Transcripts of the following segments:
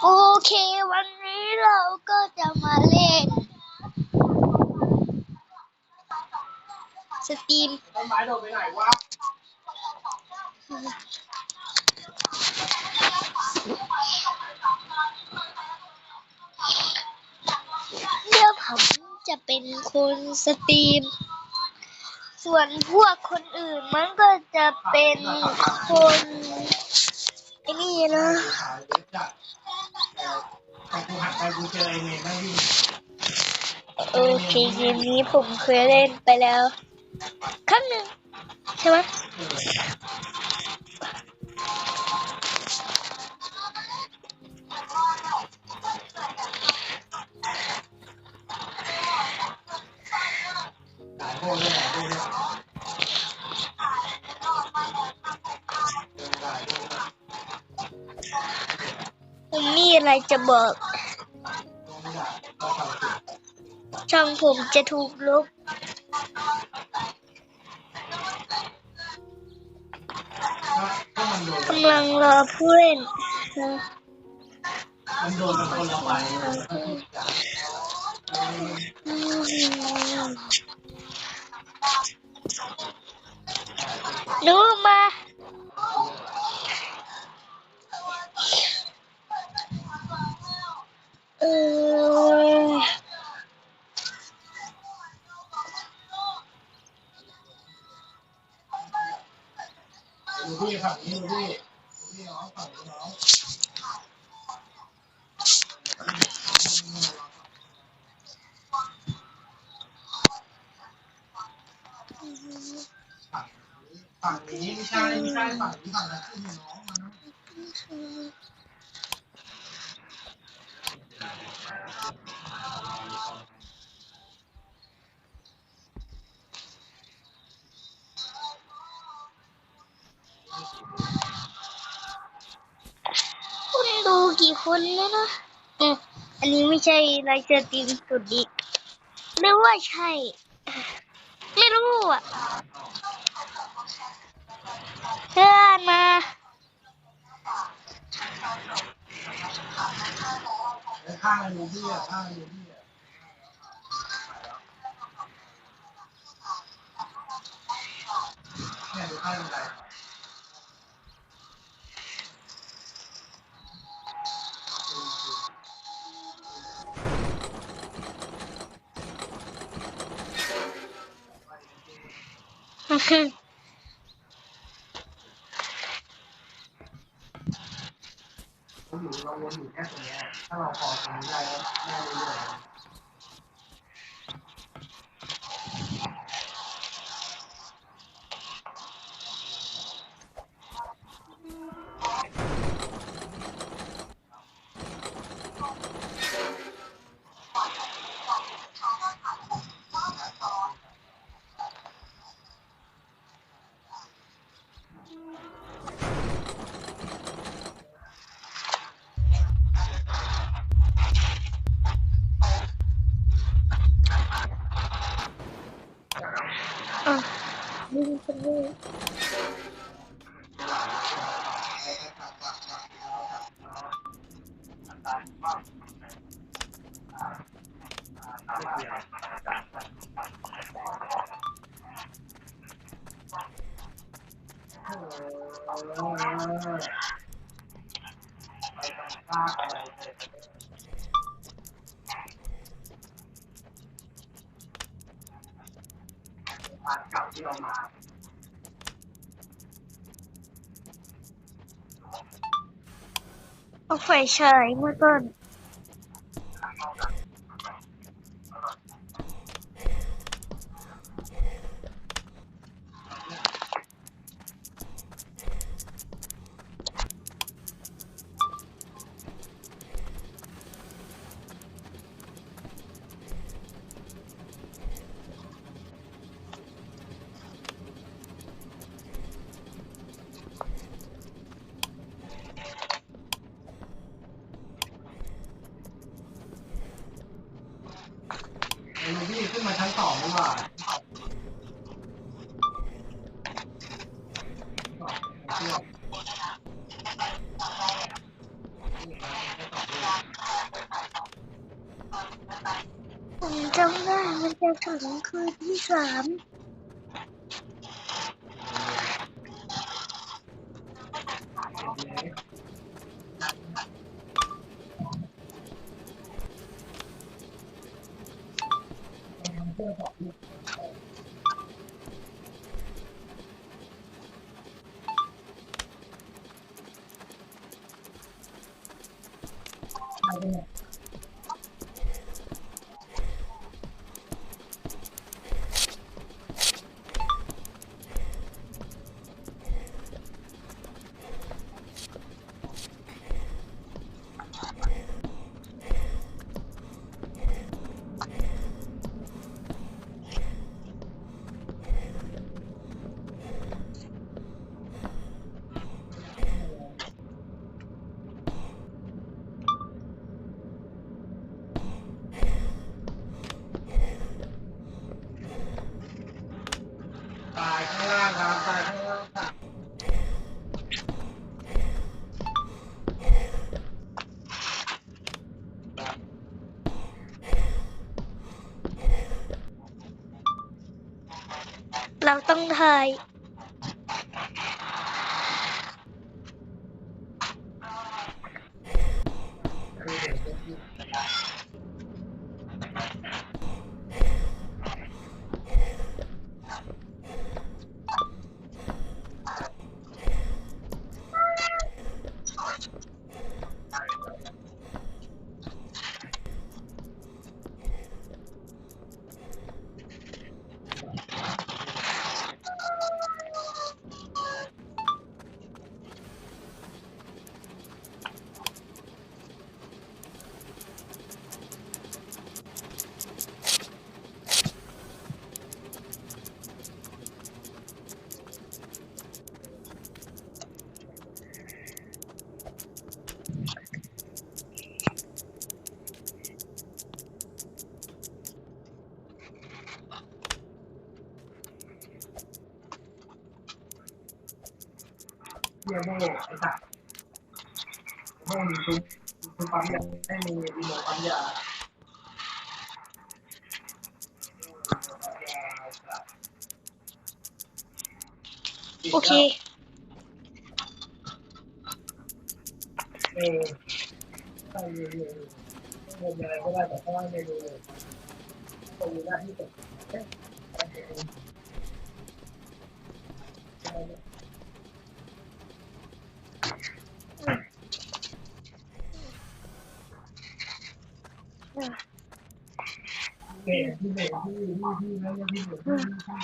โอเค วันนี้เราก็จะมาเล่น สตรีมต้นไม้โดนไปไหนวะเดี๋ยวผมจะเป็นคนสตรีม ส่วนพวกคนอื่นมันก็จะเป็นคนไอ้นี่นะโอเคเกมนี้ผมเคยเล่นไปแล้ว ครั้งหนึ่งใช่ไหม รจะบอกช่องผมจะถูกลบกำลังรอผู้เล่นนดูมา กี่คนแล้วนะอืมอันนี้ไม่ใช่ไลฟ์สตรีมสุดดิหรือว่าใช่ ไม่รู้อะเพื่อนมาข้างอะไรดูพี่อะข้างอะไรดูพี่อะเนี่ยดูข้างอะไร อยู่เราวนอยู่แค่ตรงเนี้ยถ้าเราพอทำได้ก็ได้เรื่อยๆ ที่เรามา โอาไฟฉายมาก่อน สาม เยี่ยมโม่ไอ้สัตว์โม่มีซุ้มซุ้มปั๊มยาไม่มีรีโมทปั๊มยาโอเคเออใช่เมนูเมนูอะไรก็ได้แต่ข้างล่างเมนูตรงนี้หน้าที่สุดเอ๊ะอะไรเมนูอะไรเนี่ยเบร ที่เบรที่ที่ที่แล้วก็ที่เบรที่ที่ที่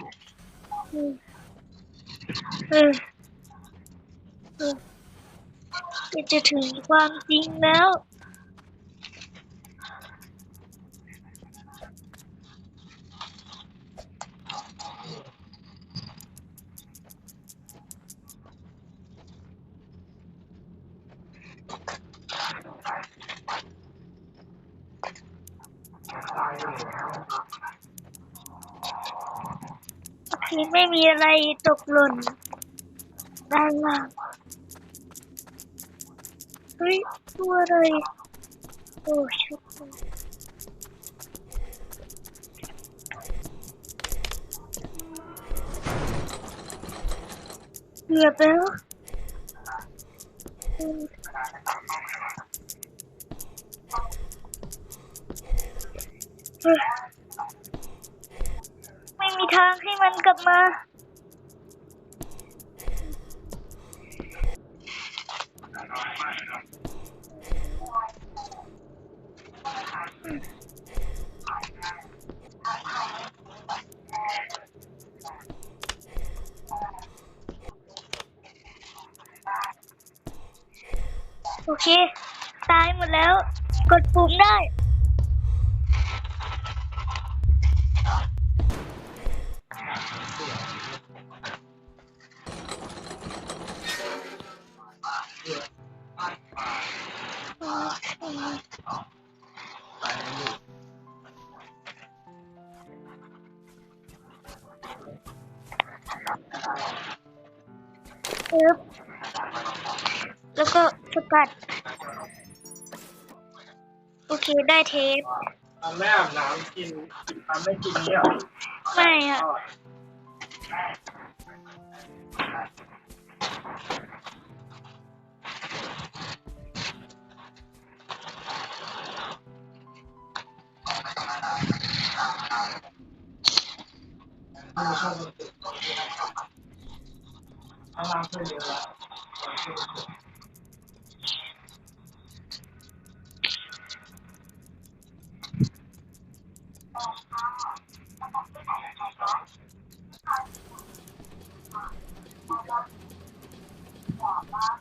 อืมเออเออมันจะถึงความจริงแล้ว โอเคไม่มีอะไรตกหล่นด้านล่างเฮ้ยตัวอะไรโอ้ชุดเกือบแล้วอืมเฮ้ย ทางให้มันกลับมา โอเค ตายหมดแล้ว กดปุ่มได้ ก็สกัด โอเคได้เทปทำไม่อาบน้ำกินทำไม่กินนี่หรอไม่อะทอดไม่ชอบมันติดถ้าล้างเพื่อนเยอะ แล้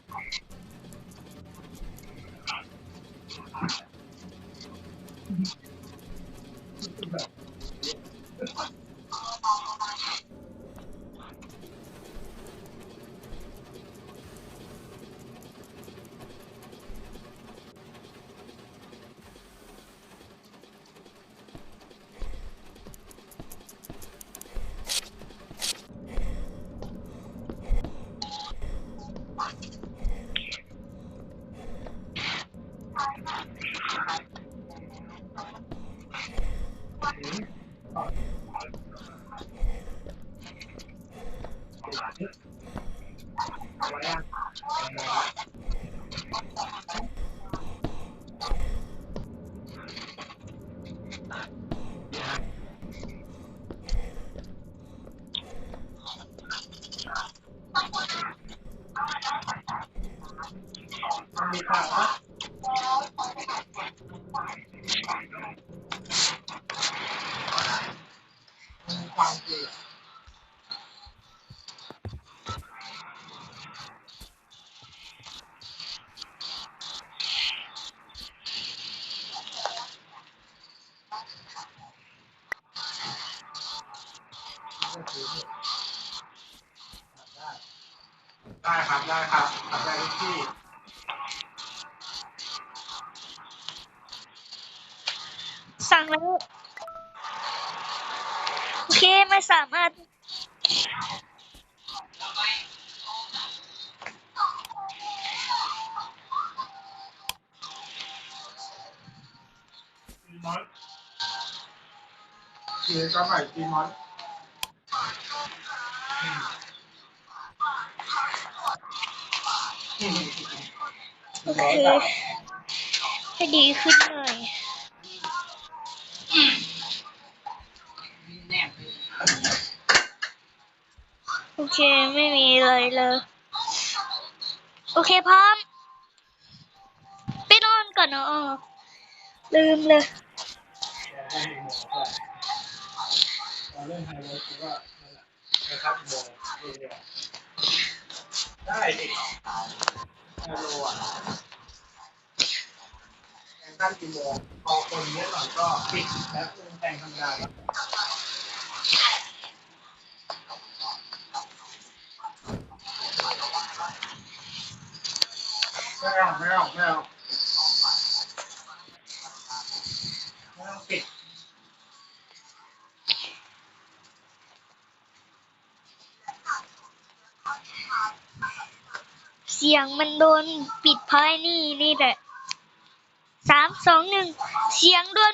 ามารถจีมอนเกียร์ก็ใหม่จีมอนอืมโอเคให้ดีขึ้นหน่อย เคไม่มีอะไรเลยโอเคพร้อมไปนอนก่อนเนาะลืมเลยเราเล่นไฮโลคือว่านั่นแหลโมเรียได้ดิไฮโลอะแข่งขันกี่โมงพอคนเยอะหน่อยก็ปิดแล้วแต่งธรรมดาแไม่เอาไม่เอาไม่เอาไม่ต้องปิดเสียงมันโดนปิดพายนี่นี่แหละสามสองหนึ่งเสียงโดน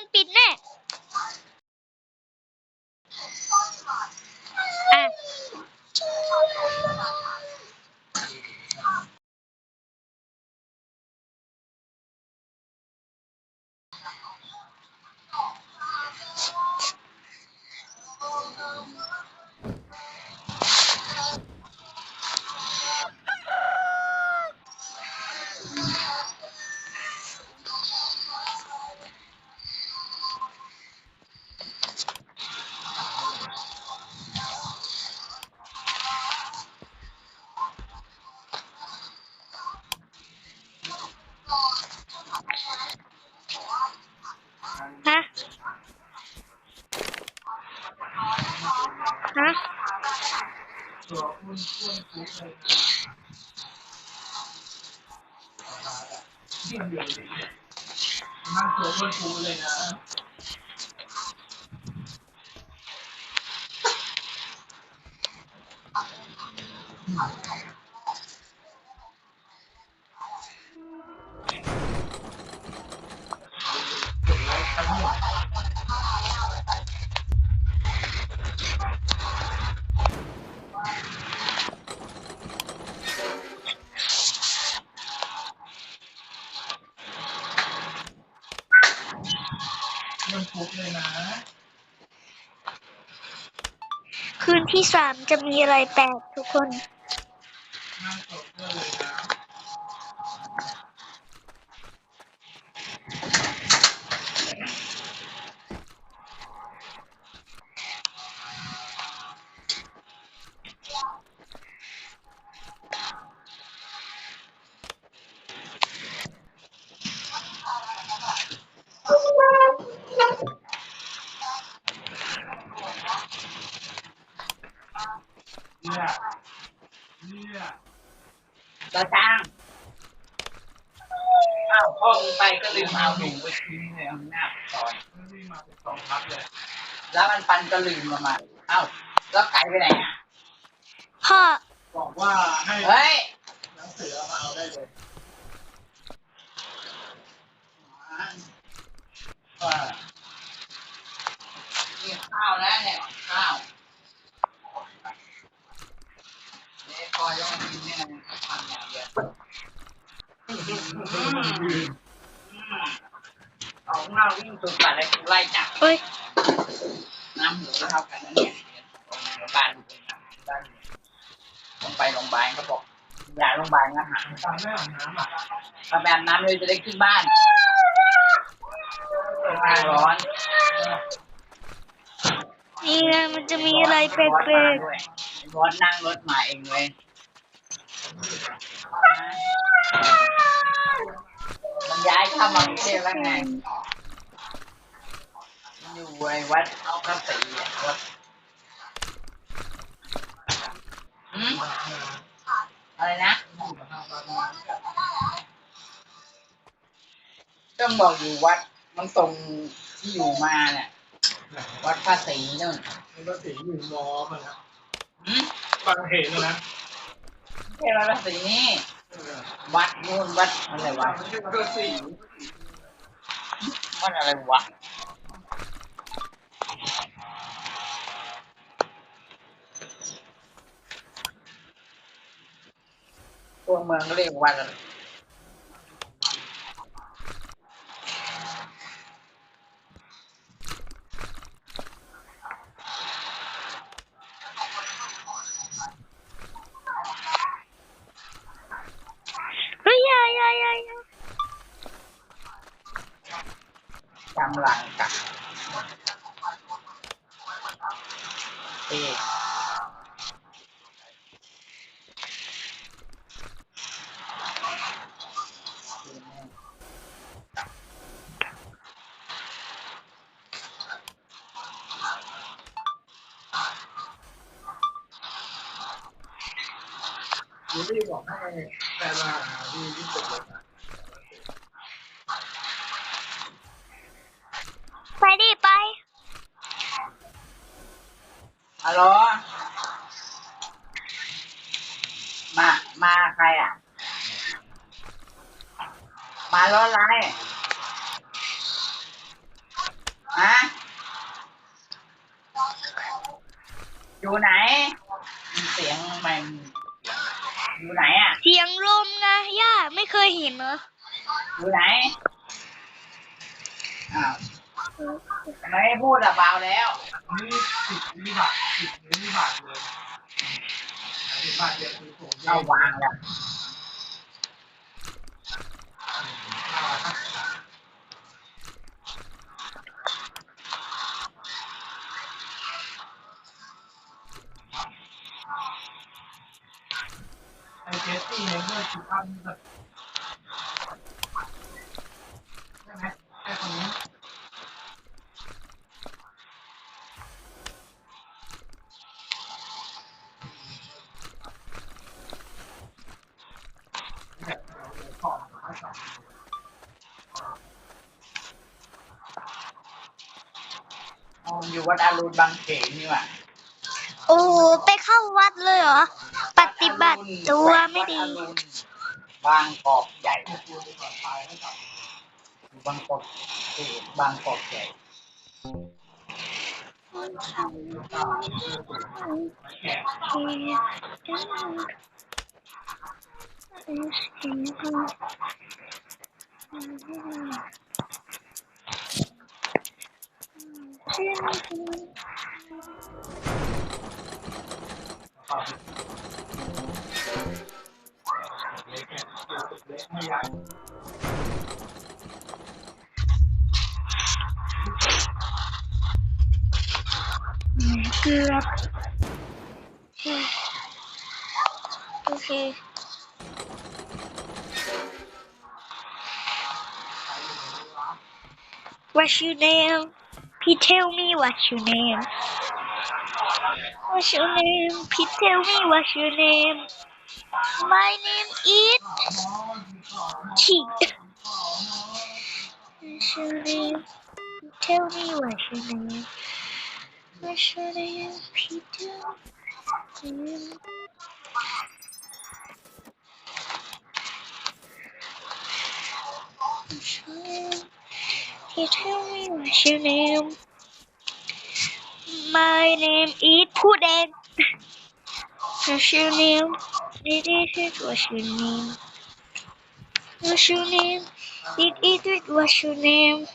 วนอ้วนปุ๊บเลยที่เดียวเลยนั่งตัวอ้วนปุ๊บเลยนะเล สามจะมีอะไรแปลกทุกคน น่าสดเลยนะ เนี่ยเนี่ย ตาจ้างอ้าวพ่อมึงไปก็ลืมเอา หนูไปทิ้งในองน้ำก่อนมันวิ่มาเป็นสองพักเลย แล้วมันปันก็ลืมมามาเอ้าแล้วไก่ไปไหนอะพ่อบอกว่าให้เฮ้ยหนังสือเอามาเอาได้เลยว่ามีข้าวแล้วเนี่ยข้าวเนี่ยพอยังกินเนี่ยทำอย่างเดียว เอาข้าววิ่งสุดปัดเลยไล่จับเอ้ยน้ำหมูก็เท่ากันนะเนี่ยตรงบ้านบ้านลงไปโรงพยาบาลก็บอกยาโรงพยาบาลก็หาตามแม่อาบน้ำอะทำแบบน้ำเลยจะได้ขึ้นบ้านบ้านร้อน นี่ไงมันจะมีอะไรแปลร้อนมากๆด้วยร้อนนั่งรถมาเองเลยมันย้ายเข้ามากรุงเทพแล้วไงมัน อยู่ในวัดพระศรีอะวัดหืมอะไรนะต้องบอกอยู่วัดมันตรงที่อยู่มาเนี่ยวัดพระศรีนู่นมันก็สีอยู่มอมันนะหืมบางเหตุนะไม่ใช่วัดพระศรีนี่วัดนู่นวัดอะไรวะมันชื่อก็สีวัดอะไรวะ วเมืองเรียกวัดอะไร เฮ้ยอยาอยาอยาอยา จำหลังกับเอก พี่บอกให้แฟนมาหาที่ที่สุดเลยนะไปดิไป ฮัลโหล มา มาใครอะ มารถอะไรฮะอยู่ไหน เสียงมัน อยู่ไหนอะ เสียงลมนะย่าไม่เคยเห็นเหรออยู่ไหน อ้าวทำไมไม่พูดอะเบาแล้ว นี่สิบวิบาทสิบวิบาทเลยสิบบาทเดียวคือผมเอาวางแล้ว เจสซี่เนี่ยเมื่อคิดภาพนี้แบบใช่ไหมไอคนนี้แบบเราเลยขอมาสองอ๋ออยู่วัดอารุณบางเขนนี่หว่า โอ้โหไปเข้าวัดเลยเหรอ ปฏิบัติตัวไม่ดี บางกอกใหญ่บางกอกบางกอกใหญ่เ เกือบโอเค What's your name? Please tell me what's your name. What's your name? Please tell me what's your name. My name is Chi. What's your name? Tell me what's your name. What's your name? Please tell me. What's your name? Can you tell me what's your name? My name is Pudding. What's your name? It is it. What's your name? What's your name? It is it. What's your name?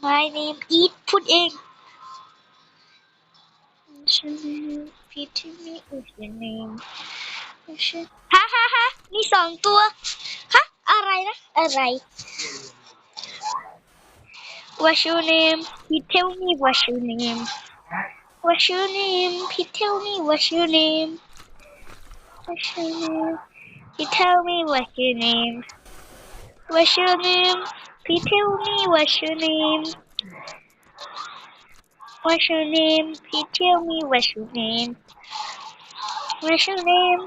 My name is Pudding. What's your name? Please tell me what's your name. What's your... ฮะฮะฮะมีสองตัว ฮะ อะไรนะ อะไร What's your name? Please tell me what's your name. What's your name? Please tell me what's your name. What's your name? Please tell me what's your name. What's your name? Please tell me what's your name. What's your name? Please tell me what's your name. What's your name?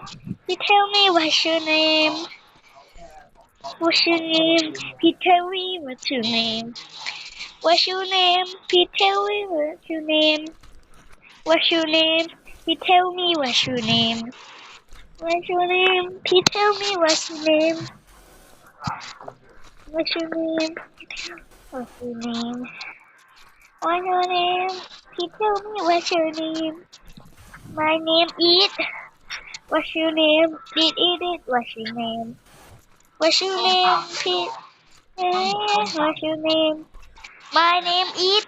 Please tell me what's your name. What's your name? Please tell me what's your name. What's your name? Please tell me what's your name. What's your name? Please tell me what's your name. What's your name? Please tell me what's your name. What's your name? What's your name? What's your name? Please tell me what's your name. My name is. What's your name? Did it it? What's your name? What's your name? Eh, What's your name? My name is.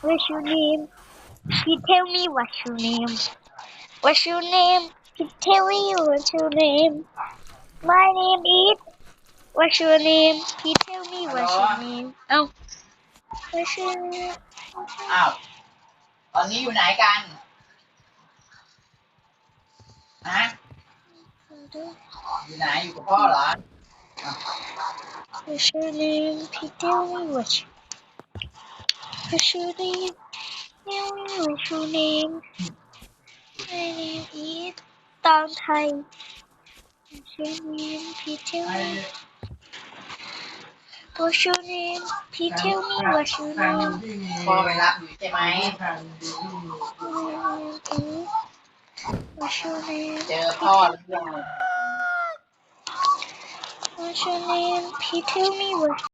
What's your name? Please tell me what's your name. What's your name? Please tell me what's your name. My name is. What's your name? Please tell me what's your name. Oh. What's your name? อ้าว ตอนนี้อยู่ไหนกันฮะอยู่ไหนอยู่กับพ่อเหรอ What's your name? Please tell me what's your What's your name? Tell me what's your name. My name is Tang Thai. What's your name? Please tell me. What's your name? Please tell me what's your name. พ่อไปรับอยู่ใช่ไหม What's your name? เจอพ่อหรือยัง What's your name? Please tell me what's